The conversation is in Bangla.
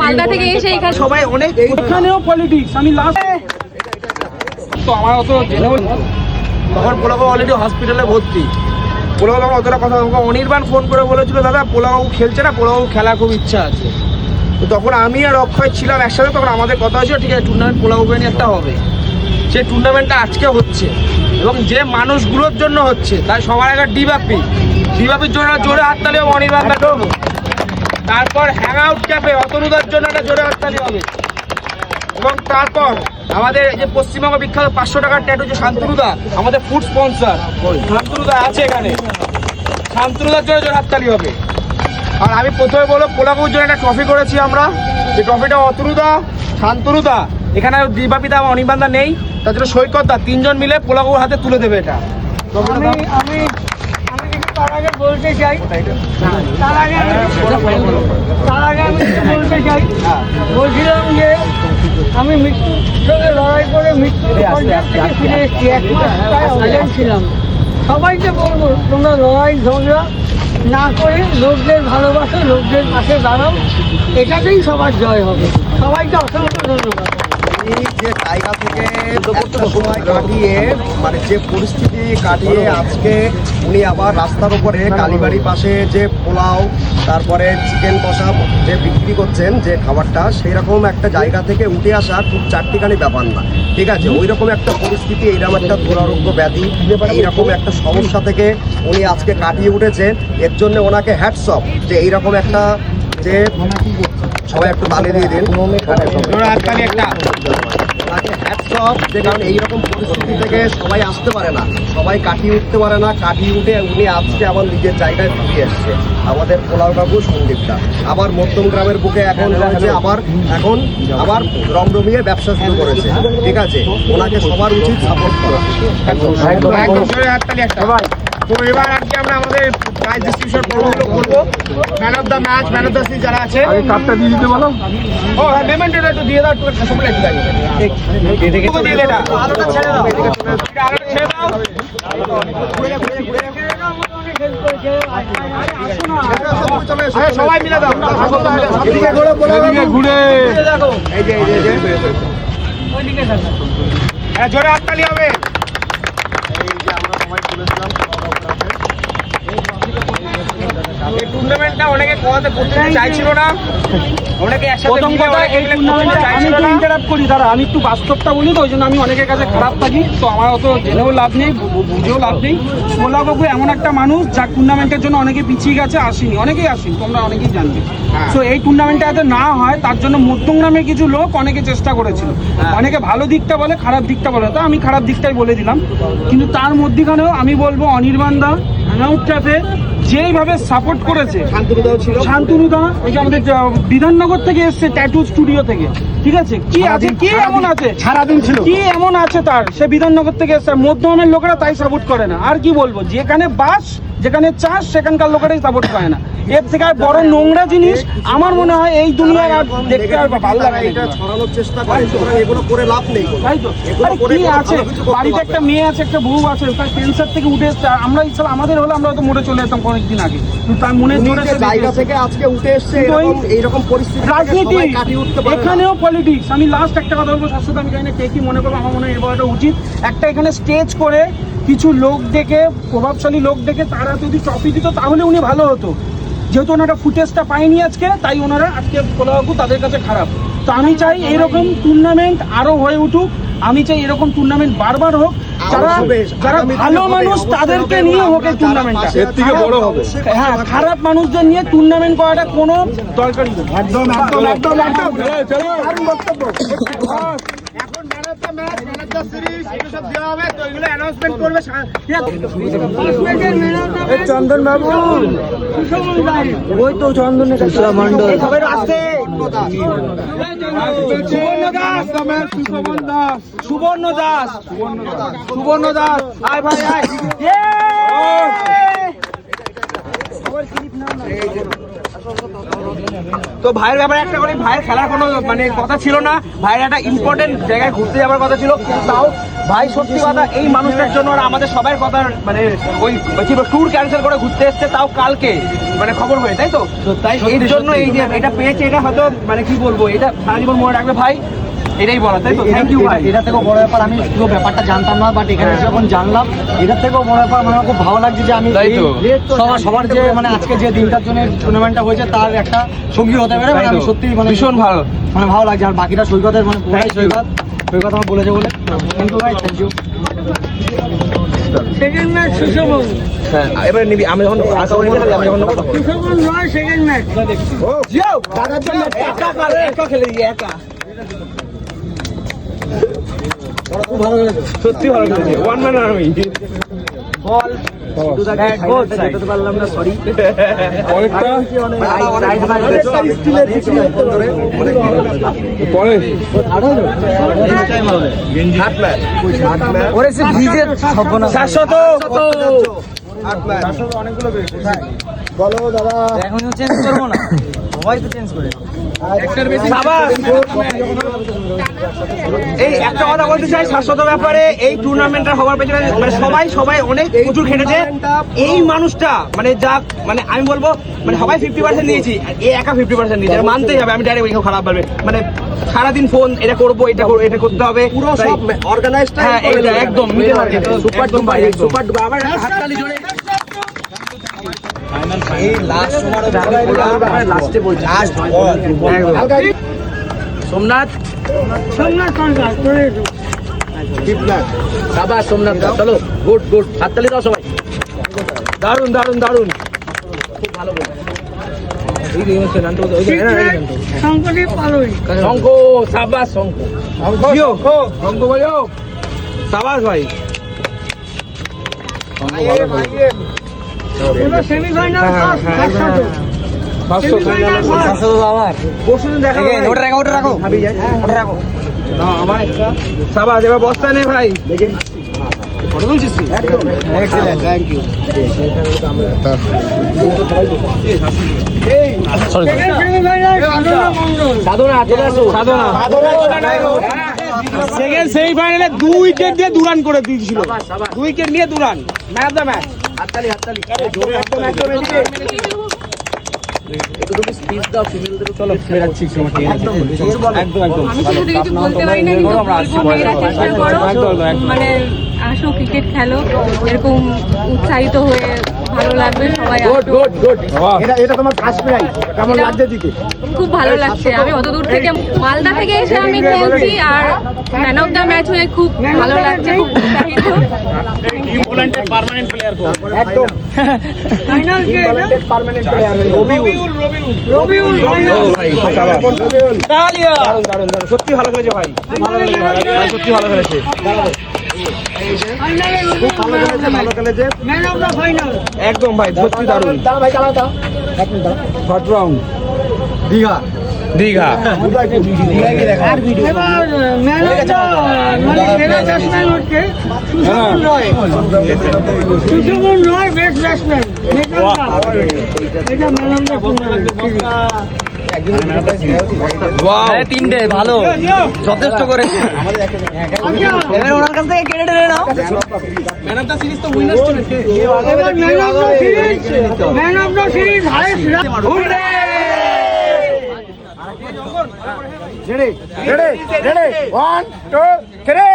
মালদা থেকে এসে এখানে সবাই অনেক এখানেও পলিটিক্স আমি লাস্ট তো আমার অত জেনেও তখন পোলাবাবু অলরেডি হসপিটালে ভর্তি। পোলাবাবু অতটা কথা অনির্বাণ ফোন করে বলেছিল দাদা পোলাবাবু খেলছে না পোলাবাবু খেলার খুব ইচ্ছা আছে। তো তখন আমি আর অক্ষয় ছিলাম একসাথে তখন আমাদের কথা হয়েছিল ঠিক আছে টুর্নামেন্ট পোলাবাবুকে নিয়ে একটা হবে। সেই টুর্নামেন্টটা আজকে হচ্ছে। এবং যে মানুষগুলোর জন্য হচ্ছে তাই সবার আগে ডিবাপি ডিবাপির জন্য জোরে হাততালি হবে অনির্বাণ করব তারপর হ্যাং আউট ক্যাফে অতনুদার জন্য একটা জোরে হাততালি হবে। এবং তারপর আমাদের এই যে পশ্চিমবঙ্গ বিখ্যাত পাঁচশো টাকার ট্যাটু যে শান্তনুদা, আমাদের ফুড স্পন্সর শান্তনুদা আছে এখানে। শান্তনুদার জন্য জোর হাততালি হবে। আর আমি প্রথমে বলব পোলাকুর জন্য একটা ট্রফি করেছি আমরা। যে ট্রফিটা অতনুদা, শান্তনুদা। এখানে দীপাপিদা আমার অনির্বাণদা নেই। তার জন্য সৈকতদা তিনজন মিলে পোলাপুর হাতে তুলে দেবে এটা। আমি বলতে চাই। তার আগে তার বলতে চাই। বলছিলাম যে আমি মৃত্যুর লড়াই করে মৃত্যুর পর্যায় ফিরে এসেছি। এক মাস প্রায় ছিলাম সবাইকে বলব, তোমরা লড়াই, ঝগড়া না করে লোকদের ভালোবাসো, লোকদের পাশে দাঁড়াও। এটাতেই সবার জয় হবে। সবাইকে অসংখ্য ধন্যবাদ। যে জায়গা থেকে সময় কাটিয়ে মানে যে পরিস্থিতি কাটিয়ে আজকে উনি আবার রাস্তার উপরে কালীবাড়ির পাশে যে পোলাও, তারপরে চিকেন কষা যে বিক্রি করছেন, যে খাবারটা সেই রকম একটা জায়গা থেকে উঠে আসা খুব চারটিখানি ব্যাপার না। ঠিক আছে? ওই রকম একটা পরিস্থিতি, এইরকম একটা দুরারোগ্য ব্যাধি, এইরকম একটা সমস্যা থেকে উনি আজকে কাটিয়ে উঠেছেন। এর জন্য ওনাকে হ্যাটসঅপ যে এইরকম একটা যে সবাই একটু তালি দিয়ে দিন। তাকে যে কারণ এইরকম পরিস্থিতি থেকে সবাই আসতে পারে না সবাই কাটিয়ে উঠতে পারে না কাটিয়ে উঠে উনি আজকে আবার নিজের জায়গায় ফিরে এসছে আমাদের পোলাও কাকু সন্দীপটা আবার মধ্যম গ্রামের বুকে এখন রয়েছে আবার এখন আবার রমরমিয়ে ব্যবসা শুরু করেছে ঠিক আছে ওনাকে সবার উচিত সাপোর্ট করা একদম জোরে হাততালি তো এবার আর কি আমরা আমাদের প্রাইজ ডিস্ট্রিবিউশন পর্বগুলো করব man of the match man of the series যারা আছে। কাপটা দিয়ে দিতে বলো। ও হ্যাঁ পেমেন্ট এটা একটু দিয়ে দাও একটু সকলে একটু দাও একটু দিয়ে এটা আলোটা ছেড়ে দাও। এটা আলোটা ছেড়ে দাও। আরে সবাই মিলে দাও। ঘুরে। এই যে এই যে। হ্যাঁ জোরে হাততালি হবে। এই টুর্নামেন্টটা অনেকে কোয়াতে করতে চাইছিল না। অনেকে একসাথে মিলে অনেকে এই মিলে করতে চাইছিল না। ইন্টারাপ্ট করি দাঁড়া আমি একটু বাস্তবটা বলি তো ওই জন্য আমি অনেকের কাছে খারাপ থাকি তো আমার অত জেনেও লাভ নেই বুঝেও লাভ নেই। সোলা বাবু এমন একটা মানুষ যার টুর্নামেন্টের জন্য অনেকে পিছিয়ে গেছে আসেনি অনেকেই আসেনি তোমরা অনেকেই জানবে। হ্যাঁ। তো এই টুর্নামেন্টটা যাতে না হয় তার জন্য মধ্যম নামের কিছু লোক অনেকে চেষ্টা করেছিল। হ্যাঁ। অনেকে ভালো দিকটা বলে খারাপ দিকটা বলে তো আমি খারাপ দিকটাই বলে দিলাম। কিন্তু তার মধ্যেখানেও আমি বলব অনির্বাণ দা হ্যাংআউট যেইভাবে সাপোর্ট করেছে শান্তনুদাও ছিল। শান্তনুদা এই যে আমাদের বিধাননগর থেকে এসছে ট্যাটু স্টুডিও থেকে। ঠিক আছে? কি আছে? কি এমন আছে? সারাদিন ছিল। কি এমন আছে তার? সে বিধাননগর থেকে এসছে। মধ্যমের লোকেরা তাই সাপোর্ট করে না। আর কি বলব? যেখানে বাস যেখানে চাষ সেখানকার লোকেরাই সাপোর্ট করে না। এর থেকে আর বড় নোংরা জিনিস আমার মনে হয় এই দুনিয়ায় আর দেখতে আর ভালো লাগে না। এটা ছড়ানোর চেষ্টা করে সুতরাং এগুলো করে লাভ নেই। তাই তো। এগুলো করে কি আছে? বাড়িতে একটা মেয়ে আছে একটা বউ আছে তার ক্যান্সার থেকে উঠে এসছে। আমরা ইচ্ছা আমাদের হলে আমরা হয়তো মরে চলে যেতাম অনেকদিন আগে। কিন্তু তার মনে জোরে জায়গা থেকে আজকে উঠে এসছে এইরকম পরিস্থিতি রাজনীতি। এখানেও পলিটিক্স আমি লাস্ট একটা কথা বলব শাশ্বত আমি জানি না কে কি মনে করব আমার মনে হয় এবার এটা উচিত। একটা এখানে স্টেজ করে কিছু লোক ডেকে প্রভাবশালী লোক ডেকে তারা যদি ট্রফি দিত তাহলে উনি ভালো হতো। যেহেতু ওনারা ফুটেজটা পায়নি আজকে তাই ওনারা আজকে কোলাবাবু তাদের কাছে খারাপ। তো আমি চাই এরকম টুর্নামেন্ট আরও হয়ে উঠুক আমি চাই এরকম টুর্নামেন্ট বারবার হোক যারা যারা ভালো মানুষ তাদেরকে নিয়ে হোক এই টুর্নামেন্টটা হ্যাঁ খারাপ মানুষদের নিয়ে টুর্নামেন্ট করাটা কোনো দরকার নেই। একদম একদম একদম একদম। দারুণ এখন man of the match man of the series এগুলো সব দেওয়া হবে তো এগুলো অ্যানাউন্সমেন্ট করবে চন্দন বাবু ওই তো চন্দনের সবাই আসছে সুবর্ণ দাস সুবর্ণ দাস সুবর্ণ দাস দাস আয় ভাই আয় ইয়ে! তো ভাইয়ের ব্যাপারে একটা করে ভাইয়ের খেলার কোনো মানে কথা ছিল না। ভাইয়ের একটা ইম্পর্টেন্ট জায়গায় ঘুরতে যাওয়ার কথা ছিল। তাও ভাই সত্যি কথা এই মানুষটার জন্য আর আমাদের সবার কথা মানে ওই কি ট্যুর ক্যান্সেল করে ঘুরতে এসছে তাও কালকে মানে খবর হয়ে তাই তো? তাই এই জন্য এই যে এটা পেয়েছে এটা হয়তো মানে কি বলব এটা সারা জীবন মনে রাখবে ভাই। এটাই বলা তাই তো? থ্যাংক ইউ ভাই। এটা থেকেও বড় ব্যাপার আমি পুরো ব্যাপারটা জানতাম না বাট এখানে যখন জানলাম এটার থেকেও বড় ব্যাপার মানে আমার খুব ভালো লাগছে যে আমি সবার সবার যে মানে আজকে যে দিনটার জন্য টুর্নামেন্টটা হয়েছে তার একটা সঙ্গী হতে পারে মানে আমি। সত্যি মানে ভীষণ ভালো। মানে ভালো লাগছে আর বাকিটা সৈকতের মানে পুরাই সৈকত। সৈকত আমার বলেছে বলে। থ্যাংক ইউ ভাই thank you second match Sushovan. হ্যাঁ এবারে নিবি আমি যখন আসা নিবি আমি যখন সুশোভন নয় সেকেন্ড ম্যাচ জিও দাদার জন্য একা খেলে একা। সত্যি ভালো খেলেছে। One man army ball to the bat goal যেতে পারলাম না সরি অনেকটা ওরে সে ভিজে সর্বনাশ শাশ্বত। এখন চেঞ্জ করব না। সবাই তো চেঞ্জ করে এই একটা কথা বলতে চাই শাশ্বত ব্যাপারে। এই টুর্নামেন্টটা হওয়ার পেছনে মানে সবাই সবাই অনেক প্রচুর খেটেছে। এই মানুষটা মানে যা মানে আমি বলব মানে সবাই ফিফটি পার্সেন্ট নিয়েছি। এ একা ফিফটি পার্সেন্ট নিয়েছে। মানতেই হবে। আমি ডাইরেক্ট কেউ খারাপ বলবে। মানে সারাদিন ফোন এটা করব এটা করব এটা করতে হবে। পুরো সব অর্গানাইজড হ্যাঁ একদম একদম সুপার ডুপার সুপার ডুপার আবার হাততালি জোরে এই লাস্ট সময় লাস্টে বলছি। লাস্ট সোমনাথ। সাবাস চলো গুড গুড। হাততালি দাও সবাই। দারুণ দারুণ দারুণ খুব ভালো শঙ্খ সাবাস শঙ্খ শঙ্খ বলো সাবাস ভাই। বস্তা ভাই। ফটো তুলছিস থ্যাংক ইউ সেকেন্ড সেমিফাইনাল দুই উইকেট দিয়ে দুরান করে দিয়েছিল। দুই উইকেট নিয়ে দুরান। ম্যাচ দ্য ম্যাচ হাততালি হাততালি। জোরে একদম একদম এদিকে একটু তুমি স্পিচ দাও ফিমেলদের চলো বেরাচ্ছি একদম একদম একদম। আমি তো কিছু বলতে পারি না কিন্তু বলব মেয়েরা চেষ্টা করো। মানে আসো ক্রিকেট খেলো। এরকম উৎসাহিত হয়ে ভালো লাগবে সবাই গুড আসো। গুড গুড এটা এটা তোমার ফার্স্ট প্রাইজ কেমন লাগছে দিকে খুব ভালো লাগছে। আমি অত দূর থেকে মালদা থেকে এসে আমি খেলছি আর ম্যান অফ দ্য ম্যাচ হয়ে খুব ভালো লাগছে খুব উৎসাহিত। একদম। ফাইনাল কে এটা? Permanent player Rabiul Rabiul final দারুণ দারুণ দারুণ সত্যি ভালো খেলেছে ভাই। ভাই, সত্যি ভালো খেলেছে। একদম ভাই সত্যি দারুণ দাঁড়া ভাই চালাও দাও এক মিনিট দাঁড়া থার্ড রাউন্ড দীঘা দীঘা মানে রয় বেস্ট ব্যাটসম্যান তিনটে ভালো যথেষ্ট করেছে এবার ওনার কাছ থেকে কেড়ে টেনে নাও man of the series man of the series ready ready ready one two three